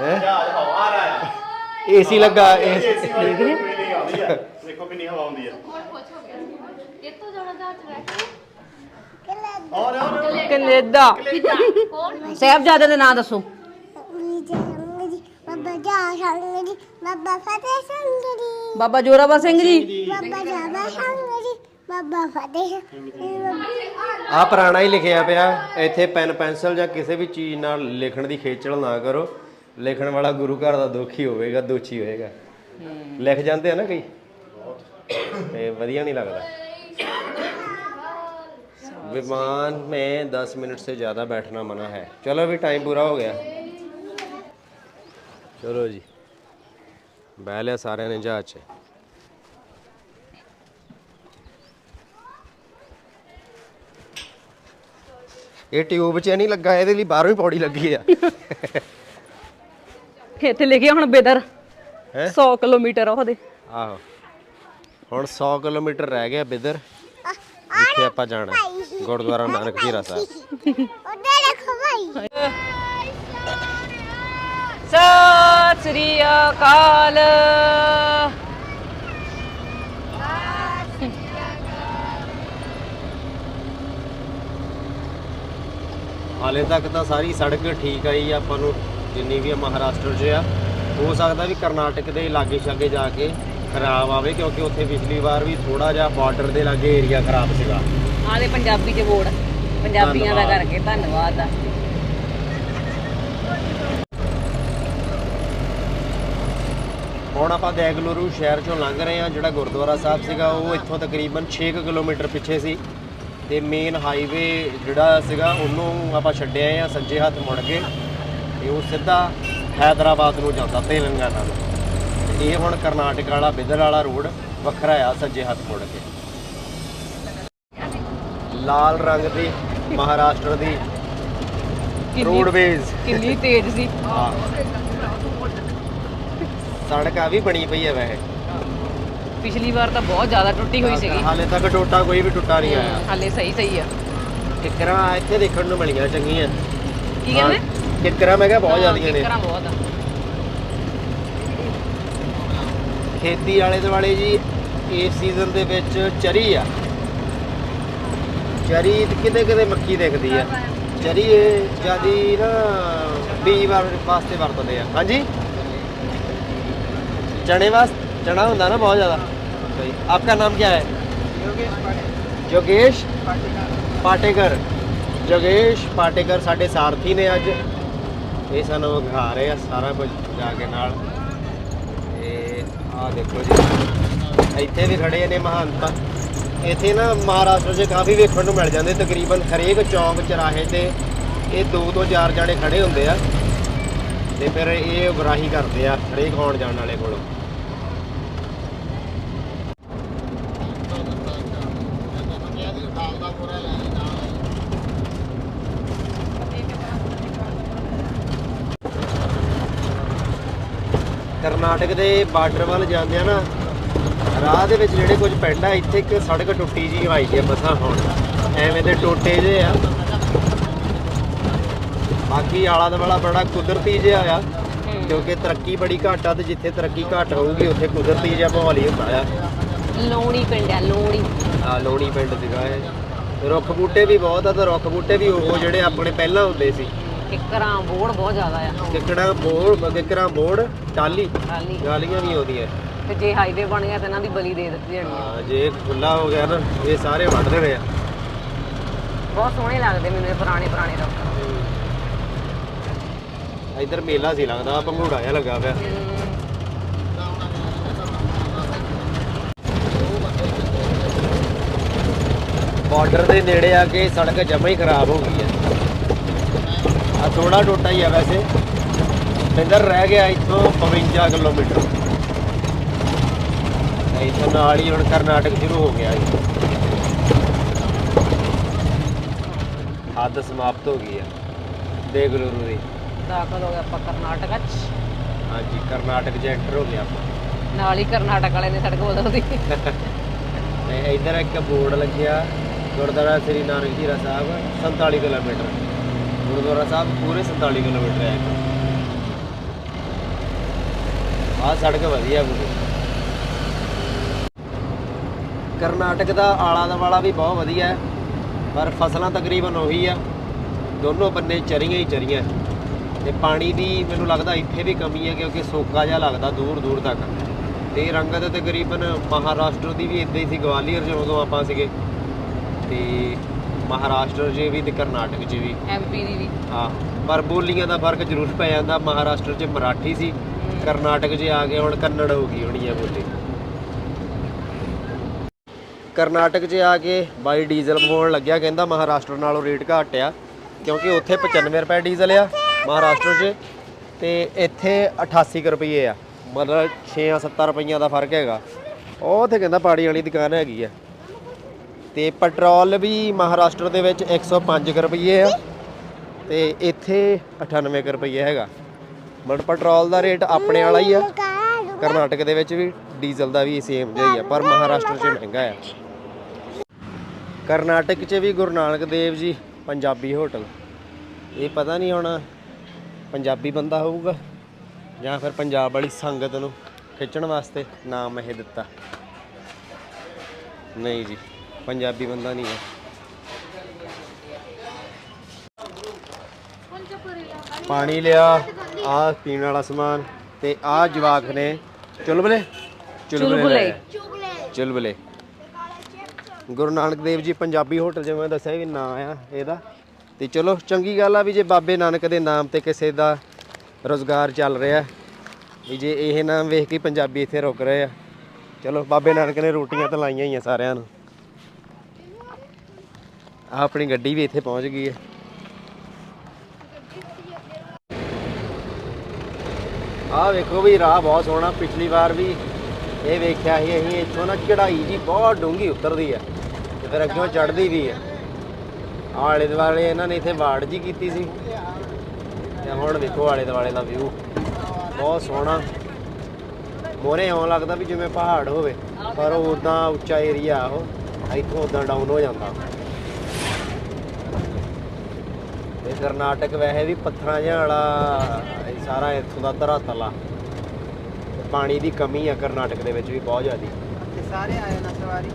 ਹੈ? ਏਸੀ ਲੱਗਾ ਏਸੀ ਦੇਖੋ ਕਿੰਨੀ ਹਵਾ ਆਉਂਦੀ ਹੈ ਕੈਨੇਡਾ ਸਾਹਿਬਜ਼ਾਦੇ ਦੇ ਨਾਂ ਦੱਸੋ। ਵਿਜੇ ਸੰਗ ਜੀ ਬਾਬਾ ਜਾ ਸੰਗ ਜੀ ਬਾਬਾ ਫਤਿਹ ਸੰਗ ਜੀ ਬਾਬਾ ਜੋਰਾਵਰ ਸਿੰਘ ਜੀ। ਬਾਬਾ ਜਾਵਾ ਸੰਗ ਜੀ ਬਾਬਾ ਫਤਿਹ ਆ ਪੁਰਾਣਾ ਹੀ ਲਿਖਿਆ ਪਿਆ। ਇੱਥੇ ਪੈਨ ਪੈਨਸਲ ਜਾਂ ਕਿਸੇ ਵੀ ਚੀਜ਼ ਨਾਲ ਲਿਖਣ ਦੀ ਖੇਚਲ ਨਾ ਕਰੋ। ਲਿਖਣ ਵਾਲਾ ਗੁਰੂ ਘਰ ਦਾ ਦੁਖੀ ਹੋਵੇਗਾ ਦੋਚੀ ਹੋਵੇਗਾ ਲਿਖ ਜਾਂਦੇ ਆ ਨਾ ਕਈ ਤੇ ਵਧੀਆ ਨਹੀਂ ਲੱਗਦਾ विमान में 10 मिनट से ज़्यादा बैठना मना है चलो अभी टाइम पूरा हो गया चलो जी बह लिया सारे ने जहाज 'ਚ ਇਹ ਟਿਊਬ 'ਚ ਨਹੀਂ ਲੱਗਾ ਇਹਦੇ ਲਈ ਬਾਹਰੋਂ ਹੀ ਪੌੜੀ ਲੱਗੀ ਆ ਇੱਥੇ ਲਿਖਿਆ ਹੁਣ ਬੇਦਰ। ਹੈਂ? 100 ਕਿਲੋਮੀਟਰ ਉਹਦੇ। ਆਹੋ। ਹੁਣ 100 ਕਿਲੋਮੀਟਰ ਰਹਿ ਗਿਆ ਬਿਦਰ। ਜਿੱਥੇ ਆਪਾਂ ਜਾਣਾ। ਗੁਰਦੁਆਰਾ ਨਾਨਕ ਝੀਰਾ ਸਾਹਿਬ। ਉਹਦੇ ਦੇਖੋ ਭਾਈ ਸਤਿ ਸ੍ਰੀ ਅਕਾਲ। ਹਾਲੇ ਤੱਕ ਤਾਂ ਸਾਰੀ ਸੜਕ ਠੀਕ ਆਈ ਆ ਆਪਾਂ ਨੂੰ ਜਿੰਨੀ ਵੀ ਮਹਾਰਾਸ਼ਟਰ 'ਚ ਆ ਹੋ ਸਕਦਾ ਵੀ ਕਰਨਾਟਕ ਦੇ ਲਾਗੇ ਛਾਗੇ ਜਾ ਕੇ ਖਰਾਬ ਆਵੇ ਕਿਉਂਕਿ ਉੱਥੇ ਪਿਛਲੀ ਵਾਰ ਵੀ ਥੋੜਾ ਜਿਹਾ ਬਾਰਡਰ ਦੇ ਲਾਗੇ ਏਰੀਆ ਖਰਾਬ ਸੀਗਾ। ਆਲੇ ਪੰਜਾਬੀ ਚ ਬੋਰਡ ਪੰਜਾਬੀਆਂ ਦਾ ਧੰਨਵਾਦ। ਕਰਕੇ ਧੰਨਵਾਦ ਆ। ਹੁਣ ਆਪਾਂ ਦੇਗਲੁਰੂ ਸ਼ਹਿਰ ਚੋਂ ਲੰਘ ਰਹੇ ਹਾਂ ਜਿਹੜਾ ਗੁਰਦੁਆਰਾ ਸਾਹਿਬ ਸੀਗਾ ਉਹ ਇੱਥੋਂ ਤਕਰੀਬਨ 6 ਕੁ ਕਿਲੋਮੀਟਰ ਪਿੱਛੇ ਸੀ ਤੇ ਮੇਨ ਹਾਈਵੇ ਜਿਹੜਾ ਸੀਗਾ ਉਹਨੂੰ ਆਪਾਂ ਛੱਡਿਆ ਆ ਸੱਜੇ ਹੱਥ ਮੁੜ ਕੇ। ਤੇ ਉਹ ਸਿੱਧਾ ਹੈਦਰਾਬਾਦ ਨੂੰ ਜਾਂਦਾ ਤੇਲੰਗਾਨਾ ਨੂੰ। ਇਹ ਹੁਣ ਕਰਨਾਟਕ ਵਾਲਾ ਬਿੱਦਰ ਵਾਲਾ ਰੋਡ ਵੱਖਰਾ ਆ ਸੱਜੇ ਹੱਥ ਮੁੜ ਕੇ। ਲਾਲ ਰੰਗ ਦੀ ਮਹਾਰਾਸ਼ਟਰ ਦੀ ਰੋਡਵੇਜ਼ ਕਿੰਨੀ ਤੇਜ਼ ਸੀ। ਹਾਂ। ਸੜਕ ਆ ਵੀ ਬਣੀ ਪਈ ਹੈ ਵੈਸੇ। ਪਿਛਲੀ ਵਾਰ ਤਾਂ ਬਹੁਤ ਜ਼ਿਆਦਾ ਟੁੱਟੀ ਹੋਈ ਸੀਗੀ। ਹਾਲੇ ਤੱਕ ਟੋਟਾ ਕੋਈ ਵੀ ਟੁੱਟਾ ਨਹੀਂ ਆਇਆ। ਹਾਲੇ ਸਹੀ ਸਹੀ ਆ ਕਿੱਕਰਾਂ ਇੱਥੇ ਦੇਖਣ ਨੂੰ ਮਿਲੀਆਂ ਚੰਗੀਆਂ। ਕੀ ਕਹਿੰਦੇ? ਹਾਂ, ਕਿੱਕਰਾਂ ਮੈਂ ਕਿਹਾ ਬਹੁਤ ਜ਼ਿਆਦੀਆਂ ਨੇ। ਕਿੱਕਰਾਂ ਬਹੁਤ ਆ। ਖੇਤੀ ਆਲੇ ਦੁਆਲੇ ਜੀ ਇਸ ਸੀਜ਼ਨ ਦੇ ਵਿੱਚ ਚਰੀ ਆ। ਚਰੀ ਕਿਤੇ ਕਿਤੇ ਮੱਕੀ ਦਿਖਦੀ ਆ। ਚਰੀ ਇਹ ਜਿਆਦੀ ਨਾ ਬੀਜ ਵਾਸਤੇ ਵਰਤਦੇ ਆ। ਹਾਂਜੀ? ਚਣੇ ਵਾਸਤੇ ਚਣਾ ਹੁੰਦਾ ਨਾ ਬਹੁਤ ਜ਼ਿਆਦਾ। ਸਹੀ। ਆਪਕਾ ਨਾਮ ਕੀ ਹੈ? ਜੋਗੇਸ਼ ਪਾਟੇਕਰ। ਜੋਗੇਸ਼ ਪਾਟੇਕਰ ਸਾਡੇ ਸਾਰਥੀ ਨੇ ਅੱਜ। ਇਹ ਸਾਨੂੰ ਵਿਖਾ ਰਹੇ ਆ ਸਾਰਾ ਕੁਝ ਜਾ ਕੇ ਨਾਲ। ਤੇ ਆਹ ਦੇਖੋ ਜੀ। ਇੱਥੇ ਵੀ ਖੜੇ ਨੇ ਮਹਾਨਤਾ ਇੱਥੇ ਨਾ ਮਹਾਰਾਸ਼ਟਰ 'ਚ ਕਾਫੀ ਵੇਖਣ ਨੂੰ ਮਿਲ ਜਾਂਦੇ। ਤਕਰੀਬਨ ਹਰੇਕ ਚੌਂਕ ਚਰਾਹੇ ਤੇ ਇਹ ਦੋ ਤੋਂ ਚਾਰ ਜਾਣੇ ਖੜੇ ਹੁੰਦੇ ਆ। ਤੇ ਫਿਰ ਇਹ ਉਗਰਾਹੀ ਕਰਦੇ ਆ, ਹਰੇਕ ਆਉਣ ਜਾਣ ਵਾਲੇ ਕੋਲੋਂ। ਕਰਨਾਟਕ ਦੇ ਬਾਰਡਰ ਵੱਲ ਜਾਂਦੇ ਆ ਨਾ ਰਾਹ ਦੇ ਵਿੱਚ ਜਿਹੜੇ ਕੁਝ ਪਿੰਡ ਆ ਇੱਥੇ ਇੱਕ ਸੜਕ ਟੁੱਟੀ ਜੀ ਆਈ ਹੈ ਮਸਾਂ ਹੁਣ। ਐਵੇਂ ਦੇ ਟੋਟੇ ਜੇ ਆ। ਬਾਕੀ ਆਲਾ ਦੁਆਲਾ ਬੜਾ ਕੁਦਰਤੀ ਜਿਹਾ ਆ ਕਿਉਂਕਿ ਤਰੱਕੀ ਬੜੀ ਘੱਟ ਆ ਤੇ ਜਿੱਥੇ ਤਰੱਕੀ ਘੱਟ ਹੋਊਗੀ ਉੱਥੇ ਕੁਦਰਤੀ ਜਿਹਾ ਮਾਹੌਲ ਹੀ ਹੁੰਦਾ ਆ। ਲੋਣੀ ਪਿੰਡ ਆ ਲੋਣੀ ਆ ਲੋਣੀ ਪਿੰਡ ਸੀਗਾ ਇਹ ਰੁੱਖ ਬੂਟੇ ਵੀ ਬਹੁਤ ਆ ਤੇ ਰੁੱਖ ਬੂਟੇ ਵੀ ਉਹ ਜਿਹੜੇ ਆਪਣੇ ਪਹਿਲਾਂ ਹੁੰਦੇ ਸੀ। ਕਿੱਕਰਾਂ ਬੋੜ ਬਹੁਤ ਜ਼ਿਆਦਾ ਆ। ਕਿਕੜਾ ਬੋੜ ਕਿਕਰਾਂ ਬੋੜ ਟਾਲੀ ਖਾਲੀ ਗਾਲੀਆਂ ਵੀ ਆਉਂਦੀਆਂ। ਤੇ ਜੇ ਹਾਈਵੇ ਬਣ ਗਿਆ ਤਾਂ ਇਹਨਾਂ ਦੀ ਬਲੀ ਦੇ ਦਿੱਤੀ ਜਾਣੀ ਆ। ਹਾਂ ਜੇ ਖੁੱਲਾ ਹੋ ਗਿਆ ਨਾ ਇਹ ਸਾਰੇ ਵੱਢ ਦੇਣੇ ਆ। ਬਹੁਤ ਸੋਹਣੇ ਲੱਗਦੇ ਮੈਨੂੰ ਇਹ ਪੁਰਾਣੇ ਪੁਰਾਣੇ ਰੁੱਖ ਇੱਧਰ ਮੇਲਾ ਸੀ ਲੱਗਦਾ ਭੰਗੂੜਾ ਜਿਹਾ ਲੱਗਾ ਪਿਆ। ਬਾਰਡਰ ਦੇ ਨੇੜੇ ਆ ਕੇ ਸੜਕ ਜਮਾ ਹੀ ਖਰਾਬ ਹੋ ਗਈ ਹੈ ਆ ਥੋੜਾ ਟੋਟਾ ਹੀ ਆ ਵੈਸੇ। ਇੱਧਰ ਰਹਿ ਗਿਆ ਇੱਥੋਂ 52 ਕਿਲੋਮੀਟਰ। ਇੱਥੋਂ ਨਾਲ ਹੀ ਹੁਣ ਕਰਨਾਟਕ ਸ਼ੁਰੂ ਹੋ ਗਿਆ ਜੀ। ਹੱਦ ਸਮਾਪਤ ਹੋ ਗਈ ਹੈ ਬੇਗਲੁਰੂ ਦੀ ਦਾਖਲ ਹੋ ਗਿਆ ਆਪਾਂ ਕਰਨਾਟਕ ਚ। ਹਾਂਜੀ ਕਰਨਾਟਕ ਚ ਐਂਟਰ ਹੋ ਗਿਆ ਆਪਾਂ। ਨਾਲ ਹੀ ਕਰਨਾਟਕ ਵਾਲੇ ਨੇ ਸੜਕ ਬਦਲਦੀ ਤੇ ਇੱਧਰ ਇੱਕ ਬੋਰਡ ਲੱਗਿਆ ਗੁਰਦੁਆਰਾ ਸ੍ਰੀ ਨਾਨਕ ਜੀਰਾ ਸਾਹਿਬ 47 ਕਿਲੋਮੀਟਰ। ਗੁਰਦੁਆਰਾ ਸਾਹਿਬ ਪੂਰੇ 47 ਕਿਲੋਮੀਟਰ ਹੈ ਆਹ ਸੜਕ ਵਧੀਆ ਪੂਰੀ। ਕਰਨਾਟਕ ਦਾ ਆਲਾ ਦੁਆਲਾ ਵੀ ਬਹੁਤ ਵਧੀਆ ਹੈ, ਪਰ ਫਸਲਾਂ ਤਕਰੀਬਨ ਉਹੀ ਆ। ਦੋਨੋਂ ਬੰਨੇ ਚਰੀਆਂ ਹੀ ਚਰੀਆਂ। ਤੇ ਪਾਣੀ ਦੀ ਮੈਨੂੰ ਲੱਗਦਾ ਇੱਥੇ ਵੀ ਕਮੀ ਹੈ, ਕਿਉਂਕਿ ਸੋਕਾ ਜਿਹਾ ਲੱਗਦਾ ਦੂਰ ਦੂਰ ਤੱਕ। ਤੇ ਰੰਗਤ ਤਕਰੀਬਨ ਮਹਾਰਾਸ਼ਟਰ ਦੀ ਵੀ ਇਦਾਂ ਹੀ ਸੀ, ਗਵਾਲੀਅਰ ਜਦੋਂ ਆਪਾਂ ਸੀਗੇ। ਤੇ ਮਹਾਰਾਸ਼ਟਰ 'ਚ ਵੀ ਤੇ ਕਰਨਾਟਕ 'ਚ ਵੀ। ਐਮਪੀ ਦੀ ਵੀ। ਹਾਂ ਪਰ ਬੋਲੀਆਂ ਦਾ ਫ਼ਰਕ ਜ਼ਰੂਰ ਪੈ ਜਾਂਦਾ। ਮਹਾਰਾਸ਼ਟਰ 'ਚ ਮਰਾਠੀ ਸੀ ਕਰਨਾਟਕ 'ਚ ਆ ਕੇ ਹੁਣ ਕੰਨੜ ਹੋ ਗਈ ਹੋਣੀ ਹੈ ਬੋਲੀ। ਕਰਨਾਟਕ 'ਚ ਆ ਕੇ ਬਾਈ ਡੀਜ਼ਲ ਪਵਾਉਣ ਲੱਗਿਆ ਕਹਿੰਦਾ ਮਹਾਰਾਸ਼ਟਰ ਨਾਲੋਂ ਰੇਟ ਘੱਟ ਆ ਕਿਉਂਕਿ ਉੱਥੇ 95 ਰੁਪਏ ਡੀਜ਼ਲ ਆ ਮਹਾਰਾਸ਼ਟਰ 'ਚ। ਤੇ ਇੱਥੇ 88 ਕੁ ਰੁਪਏ ਆ। ਮਤਲਬ 6-7 ਰੁਪਈਆਂ ਦਾ ਫ਼ਰਕ ਹੈਗਾ। ਉਹ ਤੇ ਕਹਿੰਦਾ ਪਾੜੀ ਵਾਲੀ ਦੁਕਾਨ ਹੈਗੀ ਆ। ਤੇ ਪੈਟਰੋਲ ਵੀ ਮਹਾਰਾਸ਼ਟਰ ਦੇ ਵਿੱਚ 105 ਕੁ ਰੁਪਏ ਆ। ਤੇ ਇੱਥੇ 98 ਕੁ ਰੁਪਏ ਹੈਗਾ। ਮਤਲਬ ਪੈਟਰੋਲ ਦਾ ਰੇਟ ਆਪਣੇ ਵਾਲਾ ਹੀ ਆ। ਕਰਨਾਟਕ ਦੇ ਵਿੱਚ ਵੀ, ਡੀਜ਼ਲ ਦਾ ਵੀ ਸੇਮ ਜਿਹਾ ਹੀ ਆ, ਪਰ ਮਹਾਰਾਸ਼ਟਰ 'ਚ ਮਹਿੰਗਾ ਆ। ਕਰਨਾਟਕ 'ਚ ਵੀ ਗੁਰੂ ਨਾਨਕ ਦੇਵ ਜੀ, ਪੰਜਾਬੀ ਹੋਟਲ। ਇਹ ਪਤਾ ਨਹੀਂ ਹੁਣ ਪੰਜਾਬੀ ਬੰਦਾ ਹੋਊਗਾ, ਜਾਂ ਫਿਰ ਪੰਜਾਬ ਵਾਲੀ ਸੰਗਤ ਨੂੰ ਖਿੱਚਣ ਵਾਸਤੇ ਨਾਮ ਇਹ ਦਿੱਤਾ। ਨਹੀਂ ਜੀ। ਪੰਜਾਬੀ ਬੰਦਾ ਨਹੀਂ ਹੈ। ਪਾਣੀ ਲਿਆ, ਆ ਪੀਣ ਵਾਲਾ ਸਮਾਨ ਤੇ ਆ ਜਵਾਕ ਨੇ ਚੁਲਬਲੇ, ਚੁਲਬੁਲੇ। ਚੁਲਬਲੇ। ਗੁਰੂ ਨਾਨਕ ਦੇਵ ਜੀ ਪੰਜਾਬੀ ਹੋਟਲ ਜਿਵੇਂ ਮੈਂ ਦੱਸਿਆ ਵੀ ਨਾਂ ਆ ਇਹਦਾ। ਤੇ ਚਲੋ, ਚੰਗੀ ਗੱਲ ਆ ਵੀ ਜੇ ਬਾਬੇ ਨਾਨਕ ਦੇ ਨਾਮ ਤੇ ਕਿਸੇ ਦਾ ਰੋਜ਼ਗਾਰ ਚੱਲ ਰਿਹਾ, ਵੀ ਜੇ ਇਹ ਨਾਮ ਵੇਖ ਕੇ ਪੰਜਾਬੀ ਇੱਥੇ ਰੁਕ ਰਹੇ ਆ। ਚਲੋ, ਬਾਬੇ ਨਾਨਕ ਨੇ ਰੋਟੀਆਂ ਤਾਂ ਲਾਈਆਂ ਹੀ ਆ ਸਾਰਿਆਂ ਨੂੰ। ਆ ਆਪਣੀ ਗੱਡੀ ਵੀ ਇੱਥੇ ਪਹੁੰਚ ਗਈ ਹੈ। ਆਹ ਵੇਖੋ ਵੀ ਰਾਹ ਬਹੁਤ ਸੋਹਣਾ, ਪਿਛਲੀ ਵਾਰ ਵੀ ਇਹ ਵੇਖਿਆ ਸੀ ਅਸੀਂ, ਇੱਥੋਂ ਨਾ ਚੜਾਈ ਜੀ ਬਹੁਤ ਡੂੰਘੀ ਉਤਰਦੀ ਹੈ ਤੇ ਫਿਰ ਅੱਗੇ ਚੜਦੀ ਵੀ ਹੈ। ਆਲੇ ਦੁਆਲੇ ਇਹਨਾਂ ਨੇ ਇੱਥੇ ਵਾੜ ਜੀ ਕੀਤੀ ਸੀ ਤੇ ਹੁਣ ਵੇਖੋ ਆਲੇ ਦੁਆਲੇ ਦਾ ਵਿਊ ਬਹੁਤ ਸੋਹਣਾ। ਮੋਰੇ ਆਉਣ ਲੱਗਦਾ ਵੀ ਜਿਵੇਂ ਪਹਾੜ ਹੋਵੇ, ਪਰ ਉਹ ਉਦਾਂ ਉੱਚਾ ਏਰੀਆ ਉਹ, ਇੱਥੋਂ ਉਦਾਂ ਡਾਊਨ ਹੋ ਜਾਂਦਾ। ਕਰਨਾਟਕ ਵੈਸੇ ਵੀ ਪੱਥਰਾਂ ਜਿਹਾ ਵਾਲਾ ਇਹ ਸਾਰਾ ਇੱਥੋਂ ਦਾ ਧਰਾਤਲ ਆ। ਪਾਣੀ ਦੀ ਕਮੀ ਆ ਕਰਨਾਟਕ ਦੇ ਵਿੱਚ ਵੀ ਬਹੁਤ ਜ਼ਿਆਦੀ। ਤੇ ਸਾਰੇ ਆਏ ਨਾ ਸਵਾਰੀ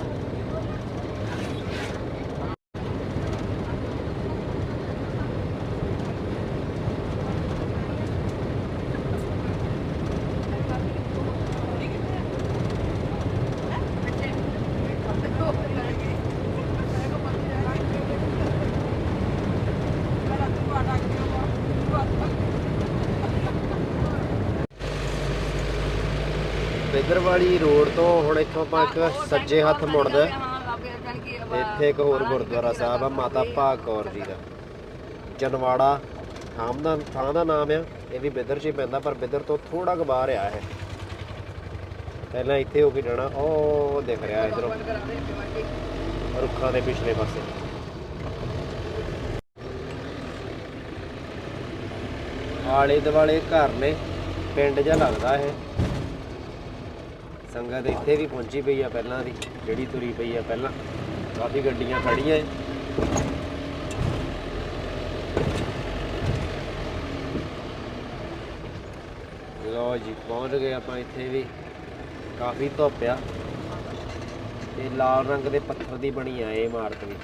ਬਿੱਦਰ ਵਾਲੀ ਰੋਡ ਤੋਂ ਹੁਣ ਇੱਥੋਂ ਆਪਾਂ ਇੱਕ ਸੱਜੇ ਹੱਥ ਮੁੜਦਾ ਇੱਥੇ ਇੱਕ ਹੋਰ ਗੁਰਦੁਆਰਾ ਸਾਹਿਬ ਆ, ਮਾਤਾ ਭਾਗ ਕੌਰ ਜੀ ਦਾ। ਜਨਵਾੜਾ ਥਾਂ ਦਾ ਥਾਂ ਦਾ ਨਾਮ ਆ। ਇਹ ਵੀ ਬਿੱਦਰ 'ਚ ਪੈਂਦਾ, ਪਰ ਬਿੱਦਰ ਤੋਂ ਥੋੜਾ ਕੁ ਬਾਹਰ ਆ ਇਹ। ਪਹਿਲਾਂ ਇੱਥੇ ਹੋ ਕੇ ਜਾਣਾ, ਉਹ ਦਿਖ ਰਿਹਾ ਇਧਰੋਂ। ਰੁੱਖਾਂ ਦੇ ਪਿਛਲੇ ਪਾਸੇ। ਆਲੇ ਦੁਆਲੇ ਘਰ ਨੇ, ਪਿੰਡ ਜਿਹਾ ਲੱਗਦਾ ਇਹ। ਸੰਗਤ ਇੱਥੇ ਵੀ ਪਹੁੰਚੀ ਪਈ ਆ ਪਹਿਲਾਂ ਦੀ, ਜਿਹੜੀ ਤੁਰੀ ਪਈ ਆ ਪਹਿਲਾਂ। ਕਾਫੀ ਗੱਡੀਆਂ ਖੜੀਆਂ ਏ। ਲੋ ਜੀ, ਪਹੁੰਚ ਗਏ ਆਪਾਂ ਇੱਥੇ ਵੀ। ਕਾਫੀ ਧੁੱਪ ਆ। ਤੇ ਲਾਲ ਰੰਗ ਦੇ ਪੱਥਰ ਦੀ ਬਣੀ ਆ ਇਹ ਇਮਾਰਤ ਵੀ।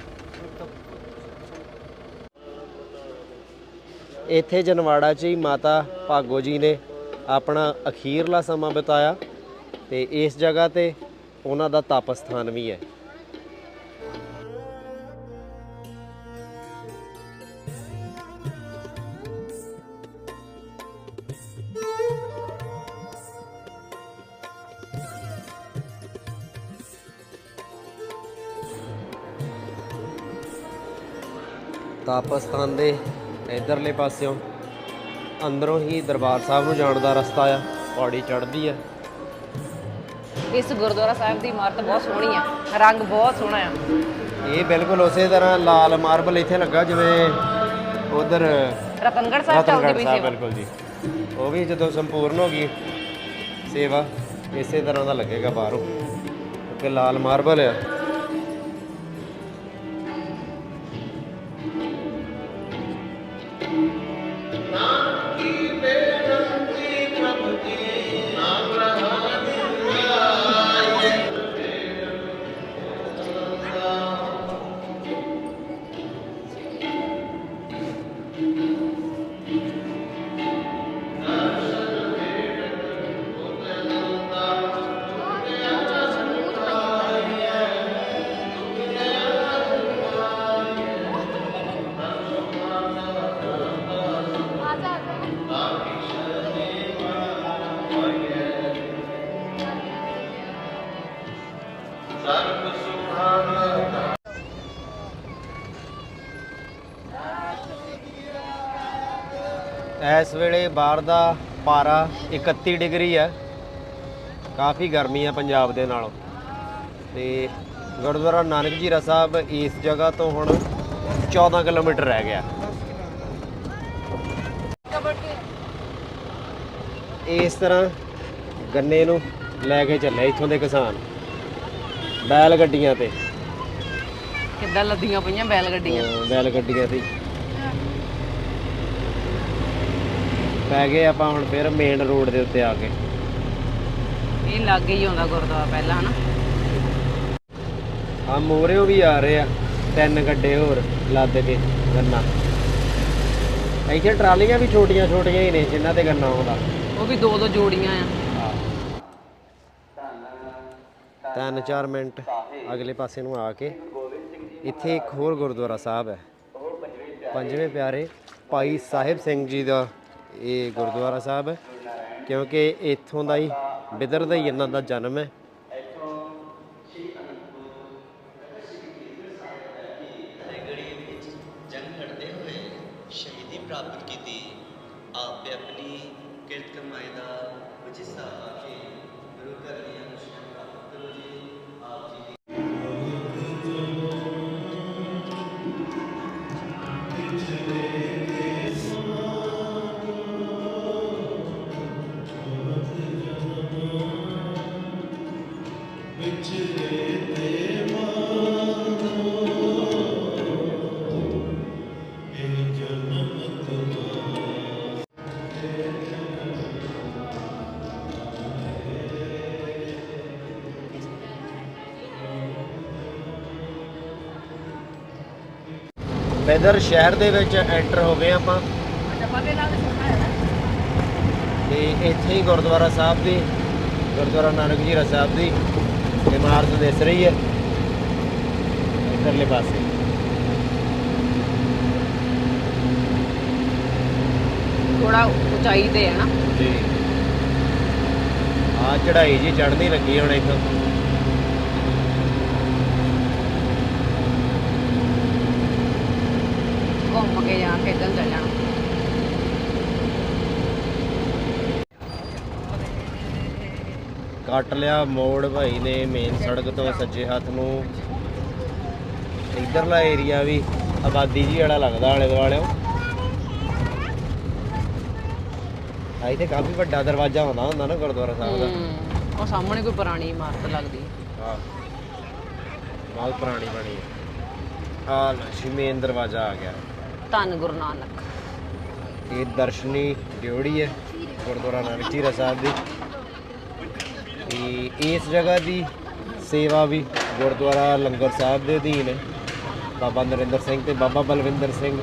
ਇੱਥੇ ਜਨਵਾੜਾ 'ਚ ਹੀ ਮਾਤਾ ਭਾਗੋ ਜੀ ਨੇ ਆਪਣਾ ਅਖੀਰਲਾ ਸਮਾਂ ਬਿਤਾਇਆ। ਤੇ ਇਸ ਜਗ੍ਹਾ ਤੇ ਉਹਨਾਂ ਦਾ ਤਪ ਸਥਾਨ ਵੀ ਹੈ। ਤਾਪਸਥਾਨ ਦੇ ਇਧਰਲੇ ਪਾਸਿਓਂ ਅੰਦਰੋਂ ਹੀ ਦਰਬਾਰ ਸਾਹਿਬ ਨੂੰ ਜਾਣ ਦਾ ਰਸਤਾ ਆ। ਪੌੜੀ ਚੜ੍ਹਦੀ ਆ। ਇਸ ਗੁਰਦੁਆਰਾ ਸਾਹਿਬ ਦੀ ਇਮਾਰਤ ਬਹੁਤ ਸੋਹਣੀ ਆ। ਰੰਗ ਬਹੁਤ ਸੋਹਣਾ ਆ। ਇਹ ਬਿਲਕੁਲ ਉਸੇ ਤਰ੍ਹਾਂ ਲਾਲ ਮਾਰਬਲ ਇੱਥੇ ਲੱਗਾ ਜਿਵੇਂ ਉਧਰ ਰਤਨਗੜ੍ਹ ਸਾਹਿਬ ਚੱਲਦੀ ਰਤਨਗੜ੍ਹ ਪਈ ਸਾਹਿਬ ਸੀ ਬਿਲਕੁਲ ਜੀ। ਉਹ ਵੀ ਜਦੋਂ ਸੰਪੂਰਨ ਹੋ ਗਈ ਸੇਵਾ ਇਸੇ ਤਰ੍ਹਾਂ ਦਾ ਲੱਗੇਗਾ ਬਾਹਰੋਂ। ਕਿਉਂਕਿ ਲਾਲ ਮਾਰਬਲ ਆ। ਇਸ ਵੇਲੇ ਬਾਹਰ ਦਾ ਪਾਰਾ 31 ਡਿਗਰੀ ਹੈ। ਕਾਫੀ ਗਰਮੀ ਹੈ ਪੰਜਾਬ ਦੇ ਨਾਲੋਂ। ਤੇ ਗੁਰਦੁਆਰਾ ਨਾਨਕ ਜੀਰਾ ਸਾਹਿਬ ਇਸ ਜਗ੍ਹਾ ਤੋਂ ਹੁਣ 14 ਕਿਲੋਮੀਟਰ ਰਹਿ ਗਿਆ। ਇਸ ਤਰ੍ਹਾਂ ਗੰਨੇ ਨੂੰ ਲੈ ਕੇ ਚੱਲੇ ਇੱਥੋਂ ਦੇ ਕਿਸਾਨ। ਬੈਲ ਗੱਡੀਆਂ ਤੇ। ਕਿੱਦਾਂ ਲੱਦੀਆਂ ਪਈਆਂ ਬੈਲ ਗੱਡੀਆਂ? ਬੈਲ ਗੱਡੀਆਂ ਤੇ। ਪੈ ਗਏ ਆਪਾਂ ਹੁਣ ਫਿਰ ਮੇਨ ਰੋਡ ਦੇ ਉੱਤੇ ਆ ਕੇ। ਇਹ ਲਾਗੇ ਹੀ ਆਉਂਦਾ ਗੁਰਦੁਆਰਾ ਪਹਿਲਾਂ ਹਨਾ? ਆ ਮੋਰਿਓ ਵੀ ਆ ਰਹੇ ਆ ਤਿੰਨ ਗੱਡੇ ਹੋਰ ਲੱਦ ਕੇ ਗੰਨਾ। ਇੱਥੇ ਟਰਾਲੀਆਂ ਵੀ ਛੋਟੀਆਂ ਛੋਟੀਆਂ ਹੀ ਨੇ ਜਿਨ੍ਹਾਂ ਤੇ ਗੰਨਾ ਆਉਂਦਾ। ਉਹ ਵੀ ਦੋ ਦੋ ਜੋੜੀਆਂ ਆ। ਤਿੰਨ ਚਾਰ ਮਿੰਟ ਅਗਲੇ ਪਾਸੇ ਨੂੰ ਆ ਕੇ ਇੱਥੇ ਇੱਕ ਹੋਰ ਗੁਰਦੁਆਰਾ ਸਾਹਿਬ ਹੈ। ਪੰਜਵੇਂ ਪਿਆਰੇ ਭਾਈ ਸਾਹਿਬ ਸਿੰਘ ਜੀ ਦਾ ਇਹ ਗੁਰਦੁਆਰਾ ਸਾਹਿਬ ਹੈ, ਕਿਉਂਕਿ ਇੱਥੋਂ ਦਾ ਹੀ ਬਿਦਰ ਦਾ ਹੀ ਇਹਨਾਂ ਦਾ ਜਨਮ ਹੈ। ਬੈਦਰ ਸ਼ਹਿਰ ਦੇ ਵਿੱਚ ਐਂਟਰ ਹੋ ਗਏ ਆਪਾਂ। ਤੇ ਇੱਥੇ ਹੀ ਗੁਰਦੁਆਰਾ ਸਾਹਿਬ ਦੀ ਗੁਰਦੁਆਰਾ ਨਾਨਕ ਜੀਰਾ ਸਾਹਿਬ ਦੀ ਇਮਾਰਤ ਦਿਸ ਰਹੀ ਹੈ। ਇੱਧਰਲੇ ਪਾਸੇ। ਥੋੜਾ ਉਚਾਈ ਤੇ ਹੈ ਨਾ? ਜੀ। ਆ ਚੜਾਈ ਜੀ ਚੜ੍ਹਨੀ ਲੱਗੀ ਹੁਣ ਇੱਥੋਂ ਘੁੰਮ ਕੇ ਜਾ ਇੱਧਰ ਚੱਲ ਜਾਣਾ। ਕੱਟ ਲਿਆ ਮੋੜ ਭਾਈ ਨੇ ਮੇਨ ਸੜਕ ਤੋਂ ਸੱਜੇ ਹੱਥ ਨੂੰ। ਇਧਰਲਾ ਏਰੀਆ ਵੀ ਆਬਾਦੀ ਜੀ ਵਾਲਾ ਲੱਗਦਾ ਆਲੇ ਦੁਆਲਿਓ ਆਈ ਤੇ ਕਾਫੀ ਵੱਡਾ ਦਰਵਾਜ਼ਾ ਹੁੰਦਾ ਹੁੰਦਾ ਨਾ ਗੁਰਦੁਆਰਾ ਸਾਹਿਬ ਦਾ। ਉਹ ਸਾਹਮਣੇ ਕੋਈ ਪੁਰਾਣੀ ਇਮਾਰਤ ਲੱਗਦੀ। ਹਾਂ ਬਹੁਤ ਪੁਰਾਣੀ ਬਣੀ। ਹੈ ਆ ਲక్ష్ਮੀ ਮੇਨ ਦਰਵਾਜ਼ਾ ਆ ਗਿਆ। ਧੰਨ ਗੁਰੂ ਨਾਨਕ। ਇਹ ਦਰਸ਼ਨੀ ਡਿਉੜੀ ਹੈ, ਗੁਰਦੁਆਰਾ ਨਾਨਕ ਜੀਰਾ ਸਾਹਿਬ ਦੀ। ਤੇ ਇਸ ਜਗ੍ਹਾ ਦੀ ਸੇਵਾ ਵੀ ਗੁਰਦੁਆਰਾ ਲੰਗਰ ਸਾਹਿਬ ਦੇ ਅਧੀਨ ਹੈ। ਬਾਬਾ ਨਰਿੰਦਰ ਸਿੰਘ ਤੇ ਬਾਬਾ ਬਲਵਿੰਦਰ ਸਿੰਘ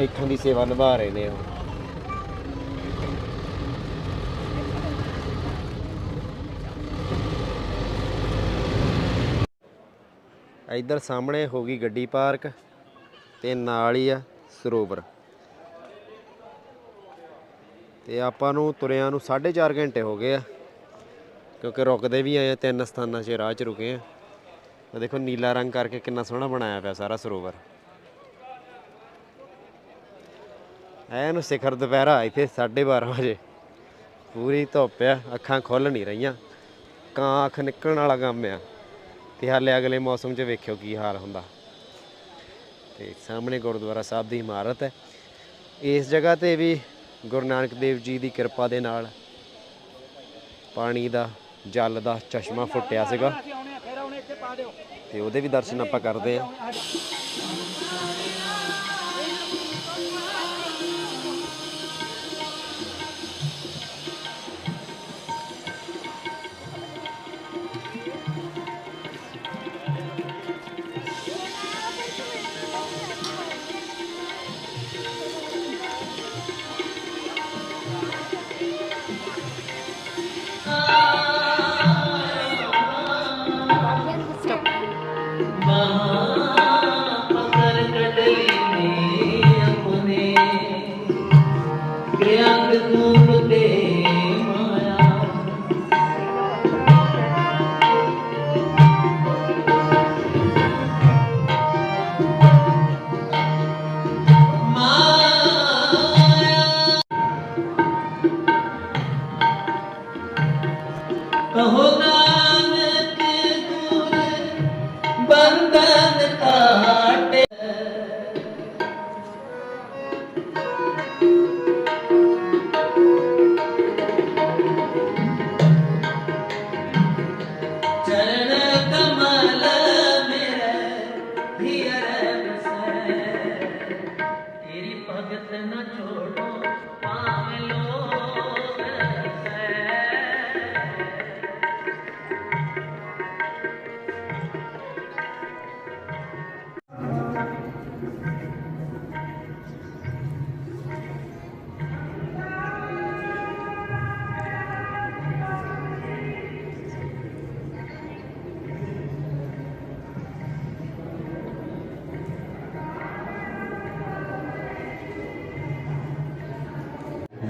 ਇੱਥੋਂ ਦੀ ਸੇਵਾ ਨਿਭਾ ਰਹੇ ਨੇ ਉਹ। ਇੱਧਰ ਸਾਹਮਣੇ ਹੋ ਗਈ ਗੱਡੀ ਪਾਰਕ। ਤੇ ਨਾਲ ਹੀ ਆ ਸਰੋਵਰ। ਤੇ ਆਪਾਂ ਨੂੰ ਤੁਰਿਆਂ ਨੂੰ 4.5 ਘੰਟੇ ਹੋ ਗਏ ਆ, ਕਿਉਂਕਿ ਰੁਕਦੇ ਵੀ ਆਏ ਆ, ਤਿੰਨ ਸਥਾਨਾਂ 'ਚ ਰਾਹ 'ਚ ਰੁਕੇ ਆ। ਉਹ ਦੇਖੋ ਨੀਲਾ ਰੰਗ ਕਰਕੇ ਕਿੰਨਾ ਸੋਹਣਾ ਬਣਾਇਆ ਪਿਆ ਸਾਰਾ ਸਰੋਵਰ। ਐਨ ਸਿਖਰ ਦੁਪਹਿਰਾ ਇੱਥੇ 12:30 ਵਜੇ। ਪੂਰੀ ਧੁੱਪ ਆ, ਅੱਖਾਂ ਖੁੱਲ ਨਹੀਂ ਰਹੀਆਂ। ਕਾਂ ਅੱਖ ਨਿਕਲਣ ਵਾਲਾ ਕੰਮ ਆ। ਤੇ ਹਾਲੇ ਅਗਲੇ ਮੌਸਮ 'ਚ ਵੇਖਿਓ ਕੀ ਹਾਲ ਹੁੰਦਾ। ਤੇ ਸਾਹਮਣੇ ਗੁਰਦੁਆਰਾ ਸਾਹਿਬ ਦੀ ਇਮਾਰਤ ਹੈ। ਇਸ ਜਗ੍ਹਾ ਤੇ ਵੀ ਗੁਰੂ ਨਾਨਕ ਦੇਵ ਜੀ ਦੀ ਕਿਰਪਾ ਦੇ ਨਾਲ ਪਾਣੀ ਦਾ ਜਲ ਦਾ ਚਸ਼ਮਾ ਫੁੱਟਿਆ ਸੀਗਾ। ਤੇ ਉਹਦੇ ਵੀ ਦਰਸ਼ਨ ਆਪਾਂ ਕਰਦੇ ਹਾਂ Mơ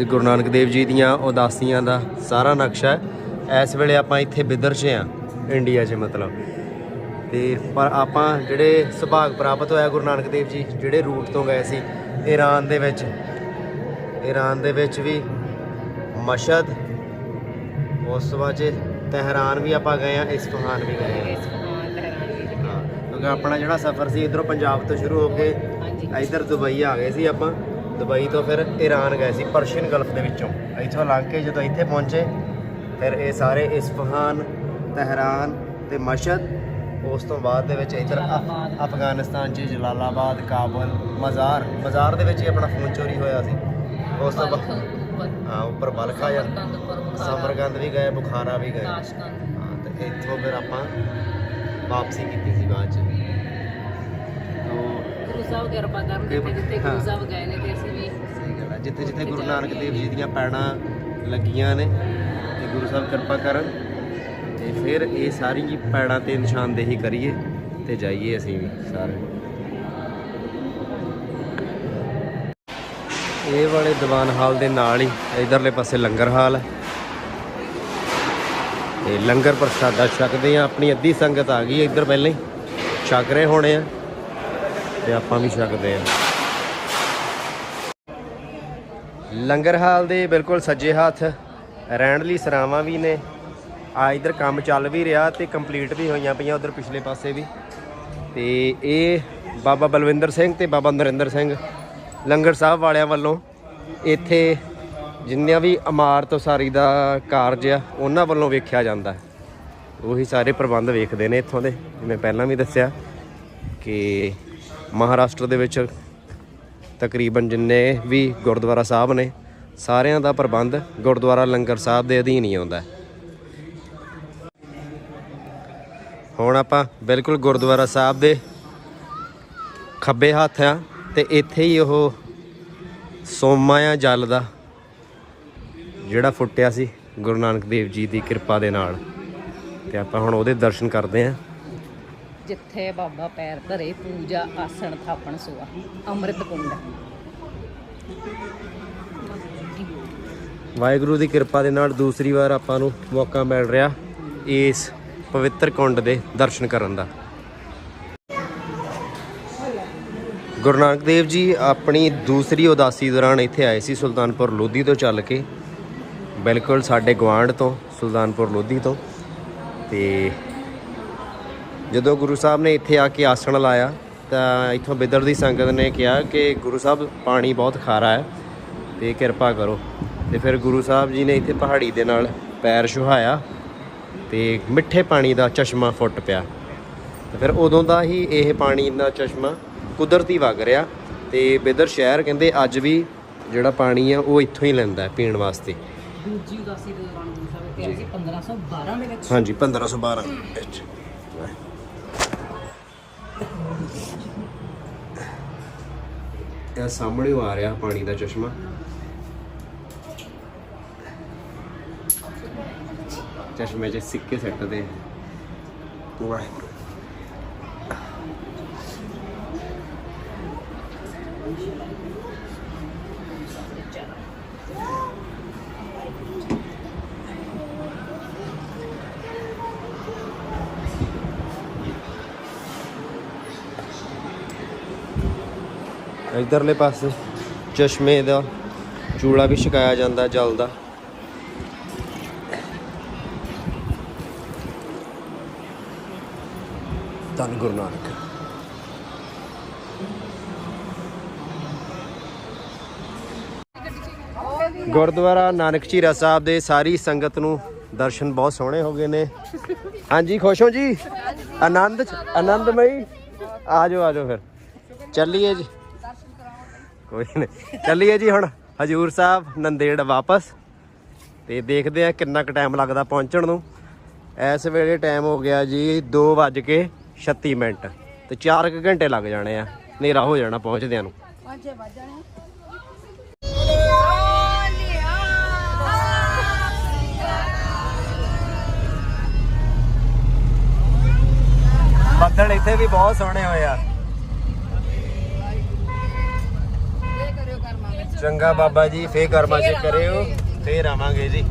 ਤੇ ਗੁਰੂ ਨਾਨਕ ਦੇਵ ਜੀ ਦੀਆਂ ਉਦਾਸੀਆਂ ਦਾ ਸਾਰਾ ਨਕਸ਼ਾ ਹੈ। ਇਸ ਵੇਲੇ ਆਪਾਂ ਇੱਥੇ ਬਿਦਰ 'ਚ ਆ ਇੰਡੀਆ 'ਚ ਮਤਲਬ। ਤੇ ਪਰ ਆਪਾਂ ਜਿਹੜੇ ਸੁਭਾਗ ਪ੍ਰਾਪਤ ਹੋਇਆ ਗੁਰੂ ਨਾਨਕ ਦੇਵ ਜੀ ਜਿਹੜੇ ਰੂਟ ਤੋਂ ਗਏ ਸੀ ਈਰਾਨ ਦੇ ਵਿੱਚ ਈਰਾਨ ਦੇ ਵਿੱਚ ਵੀ ਮਸ਼ਹਦ ਉਸ ਤੋਂ ਬਾਅਦ ਤਹਿਰਾਨ ਵੀ ਆਪਾਂ ਗਏ ਆ ਇਸਫਹਾਨ ਵੀ ਗਏ ਆ ਕਿਉਂਕਿ ਆਪਣਾ ਜਿਹੜਾ ਸਫ਼ਰ ਸੀ ਇਧਰੋਂ ਪੰਜਾਬ ਤੋਂ ਸ਼ੁਰੂ ਹੋ ਕੇ ਇੱਧਰ ਦੁਬਈ ਆ ਗਏ ਸੀ ਆਪਾਂ। ਦੁਬਈ ਤੋਂ ਫਿਰ ਈਰਾਨ ਗਏ ਸੀ ਪਰਸ਼ੀਅਨ ਗਲਫ ਦੇ ਵਿੱਚੋਂ। ਇੱਥੋਂ ਲੰਘ ਕੇ ਜਦੋਂ ਇੱਥੇ ਪਹੁੰਚੇ ਫਿਰ ਇਹ ਸਾਰੇ ਇਸਫਹਾਨ ਤਹਿਰਾਨ ਤੇ ਮਸ਼ਹਦ ਉਸ ਤੋਂ ਬਾਅਦ ਦੇ ਵਿੱਚ ਇੱਧਰ। ਅਫਗਾਨਿਸਤਾਨ 'ਚ ਜਲਾਲਾਬਾਦ ਕਾਬਲ ਮਜ਼ਾਰ ਮਜ਼ਾਰ ਦੇ ਵਿੱਚ ਹੀ ਆਪਣਾ ਫੋਨ ਚੋਰੀ ਹੋਇਆ ਸੀ। ਉਸ ਤੋਂ ਬਾਅਦ ਹਾਂ ਉੱਪਰ ਬਲਖਾ ਜਾਂ ਸਮਰਕੰਦ ਵੀ ਗਏ ਬੁਖਾਰਾ ਵੀ ਗਏ। ਹਾਂ ਤੇ ਇੱਥੋਂ ਫਿਰ ਆਪਾਂ ਵਾਪਸੀ ਕੀਤੀ ਸੀ ਬਾਅਦ 'ਚ। ਤੋਂ ਕਰਨ ਨੇ ਤੇ ਅਸੀਂ ਵੀ ਸਹੀ ਗੱਲ ਹੈ ਜਿੱਥੇ ਜਿੱਥੇ ਗੁਰੂ ਨਾਨਕ ਦੇਵ ਜੀ ਦੀਆਂ ਪੈੜਾਂ ਲੱਗੀਆਂ ਨੇ, ਤੇ ਗੁਰੂ ਸਾਹਿਬ ਕਿਰਪਾ ਕਰਨ, ਤੇ ਫਿਰ ਇਹ ਸਾਰੀ ਜੀ ਪੈੜਾਂ ਤੇ ਨਿਸ਼ਾਨਦੇਹੀ ਕਰੀਏ ਤੇ ਜਾਈਏ ਅਸੀਂ ਵੀ ਸਾਰੇ। ਇਹ ਵਾਲੇ ਦੀਵਾਨ ਹਾਲ ਦੇ ਨਾਲ ਹੀ ਇਧਰਲੇ ਪਾਸੇ ਲੰਗਰ ਹਾਲ ਹੈ। ਤੇ ਲੰਗਰ ਪ੍ਰਸ਼ਾਦਾ ਛਕਦੇ ਆ ਆਪਣੀ ਅੱਧੀ ਸੰਗਤ ਆ ਗਈ, ਇੱਧਰ ਪਹਿਲਾਂ ਹੀ ਛਕ ਰਹੇ ਹੋਣੇ ਆ, ਤੇ ਆਪਾਂ ਵੀ ਛਕਦੇ ਆ ਲੰਗਰ ਹਾਲ ਦੇ ਬਿਲਕੁਲ ਸੱਜੇ ਹੱਥ, ਰਹਿਣ ਲਈ ਸਰਾਵਾਂ ਵੀ ਨੇ। ਆ ਇਧਰ ਕੰਮ ਚੱਲ ਵੀ ਰਿਹਾ ਤੇ ਕੰਪਲੀਟ ਵੀ ਹੋਈਆਂ ਪਈਆਂ ਉਧਰ ਪਿਛਲੇ ਪਾਸੇ ਵੀ। ਤੇ ਇਹ ਬਾਬਾ ਬਲਵਿੰਦਰ ਸਿੰਘ ਤੇ ਬਾਬਾ ਨਰਿੰਦਰ ਸਿੰਘ, ਲੰਗਰ ਸਾਹਿਬ ਵਾਲਿਆਂ ਵੱਲੋਂ ਇੱਥੇ ਜਿੰਨੀਆਂ ਵੀ ਇਮਾਰਤ ਉਸਾਰੀ ਦਾ ਕਾਰਜ ਆ, ਉਹਨਾਂ ਵੱਲੋਂ ਵੇਖਿਆ ਜਾਂਦਾ ਉਹੀ ਸਾਰੇ ਪ੍ਰਬੰਧ ਵੇਖਦੇ ਨੇ ਇੱਥੋਂ ਦੇ। ਜਿਵੇਂ ਪਹਿਲਾਂ ਵੀ ਦੱਸਿਆ ਕਿ ਮਹਾਰਾਸ਼ਟਰ ਦੇ ਵਿੱਚ ਤਕਰੀਬਨ ਜਿੰਨੇ ਵੀ ਗੁਰਦੁਆਰਾ ਸਾਹਿਬ ਨੇ, ਸਾਰਿਆਂ ਦਾ ਪ੍ਰਬੰਧ ਗੁਰਦੁਆਰਾ ਲੰਗਰ ਸਾਹਿਬ ਦੇ ਅਧੀਨ ਹੀ ਆਉਂਦਾ ਹੁਣ ਆਪਾਂ ਬਿਲਕੁਲ ਗੁਰਦੁਆਰਾ ਸਾਹਿਬ ਦੇ ਖੱਬੇ ਹੱਥ ਆ ਤੇ ਇੱਥੇ ਹੀ ਉਹ ਸੋਮਾ ਆ ਜਲ ਦਾ ਜਿਹੜਾ ਫੁੱਟਿਆ ਸੀ ਗੁਰੂ ਨਾਨਕ ਦੇਵ ਜੀ ਦੀ ਕਿਰਪਾ ਦੇ ਨਾਲ। ਤੇ ਆਪਾਂ ਹੁਣ ਉਹਦੇ ਦਰਸ਼ਨ ਕਰਦੇ ਆਂ ਜਿੱਥੇ ਬਾਬਾ ਪੈਰ ਧਰੇ, ਪੂਜਾ, ਆਸਣ, ਥਾਪਣ, ਸੁਆ। ਅੰਮ੍ਰਿਤ ਕੁੰਡ ਵਾਹਿਗੁਰੂ ਦੀ ਕਿਰਪਾ ਦੇ ਨਾਲ ਦੂਸਰੀ ਵਾਰ ਆਪਾਂ ਨੂੰ ਮੌਕਾ ਮਿਲ ਰਿਹਾ ਇਸ ਪਵਿੱਤਰ ਕੁੰਡ ਦੇ ਦਰਸ਼ਨ ਕਰਨ ਦਾ। ਗੁਰੂ ਨਾਨਕ ਦੇਵ ਜੀ ਆਪਣੀ ਦੂਸਰੀ ਉਦਾਸੀ ਦੌਰਾਨ ਇੱਥੇ ਆਏ ਸੀ ਸੁਲਤਾਨਪੁਰ ਲੋਧੀ ਤੋਂ ਚੱਲ ਕੇ। ਬਿਲਕੁਲ ਸਾਡੇ ਗਵਾਂਢ ਤੋਂ, ਸੁਲਤਾਨਪੁਰ ਲੋਧੀ ਤੋਂ। ਤੇ ਜਦੋਂ ਗੁਰੂ ਸਾਹਿਬ ਨੇ ਇੱਥੇ ਆ ਕੇ ਆਸਣ ਲਾਇਆ ਤਾਂ ਇੱਥੋਂ ਬਿਦਰ ਦੀ ਸੰਗਤ ਨੇ ਕਿਹਾ ਕਿ ਗੁਰੂ ਸਾਹਿਬ ਪਾਣੀ ਬਹੁਤ ਖਾਰਾ ਹੈ ਤੇ ਕਿਰਪਾ ਕਰੋ। ਤੇ ਫਿਰ ਗੁਰੂ ਸਾਹਿਬ ਜੀ ਨੇ ਇੱਥੇ ਪਹਾੜੀ ਦੇ ਨਾਲ ਪੈਰ ਛੁਹਾਇਆ ਤੇ ਮਿੱਠੇ ਪਾਣੀ ਦਾ ਚਸ਼ਮਾ ਫੁੱਟ ਪਿਆ। ਤੇ ਫਿਰ ਉਦੋਂ ਦਾ ਹੀ ਇਹ ਪਾਣੀ ਦਾ ਚਸ਼ਮਾ ਕੁਦਰਤੀ ਵਗ ਰਿਹਾ ਤੇ ਬਿਦਰ ਸ਼ਹਿਰ ਕਹਿੰਦੇ ਅੱਜ ਵੀ ਜਿਹੜਾ ਪਾਣੀ ਆ ਉਹ ਇੱਥੋਂ ਹੀ ਲੈਂਦਾ ਪੀਣ ਵਾਸਤੇ। ਦੂਜੀ ਉਦਾਸੀ ਦੇ ਦੌਰਾਨ ਗੁਰੂ ਸਾਹਿਬ ਸੀ 1512 ਦੇ ਵਿੱਚ ਹਾਂਜੀ 1512 ਵਿੱਚ। ਇਹ ਸਾਹਮਣੇ ਆ ਰਿਹਾ ਪਾਣੀ ਦਾ ਚਸ਼ਮਾ। ਚਸ਼ਮੇ 'ਚ ਸਿੱਕੇ ਸੱਟਦੇ ਵਾਹਿਗੁਰੂ। ਇਧਰਲੇ ਪਾਸੇ ਚਸ਼ਮੇ ਦਾ ਚੂੜਾ ਵੀ ਛਕਾਇਆ ਜਾਂਦਾ ਜਲ ਦਾ ਧੰਨ ਗੁਰੂ ਨਾਨਕ। ਗੁਰਦੁਆਰਾ ਨਾਨਕ ਝੀਰਾ ਸਾਹਿਬ ਦੇ ਸਾਰੀ ਸੰਗਤ ਨੂੰ ਦਰਸ਼ਨ ਬਹੁਤ ਸੋਹਣੇ ਹੋ ਗਏ ਨੇ। ਹਾਂਜੀ ਖੁਸ਼ ਹੋ ਜੀ? ਆਨੰਦ ਆਨੰਦਮਈ? ਆ ਜਾਓ ਆ ਜਾਓ ਫਿਰ। ਚੱਲੀਏ ਜੀ। ਕੋਈ ਨਹੀਂ। ਚੱਲੀਏ ਜੀ ਹੁਣ, ਹਜੂਰ ਸਾਹਿਬ, ਨੰਦੇੜ ਵਾਪਸ। ਤੇ ਦੇਖਦੇ ਆ ਕਿੰਨਾ ਕੁ ਟਾਈਮ ਲੱਗਦਾ ਪਹੁੰਚਣ ਨੂੰ। ਇਸ ਵੇਲੇ ਟਾਈਮ ਹੋ ਗਿਆ ਜੀ 2:36 ਮਿੰਟ। ਤੇ 4 ਕੁ ਘੰਟੇ ਲੱਗ ਜਾਣੇ ਆ। ਹਨੇਰਾ ਹੋ ਜਾਣਾ ਪਹੁੰਚਦਿਆਂ ਨੂੰ। ਬੱਦਲ ਇੱਥੇ ਵੀ ਬਹੁਤ ਸੋਹਣੇ ਹੋਏ ਆ। ਚੰਗਾ ਬਾਬਾ ਜੀ ਫੇਰ ਕਰਮਾ ਚ ਕਰਿਓ ਫੇਰ ਆਵਾਂਗੇ ਜੀ।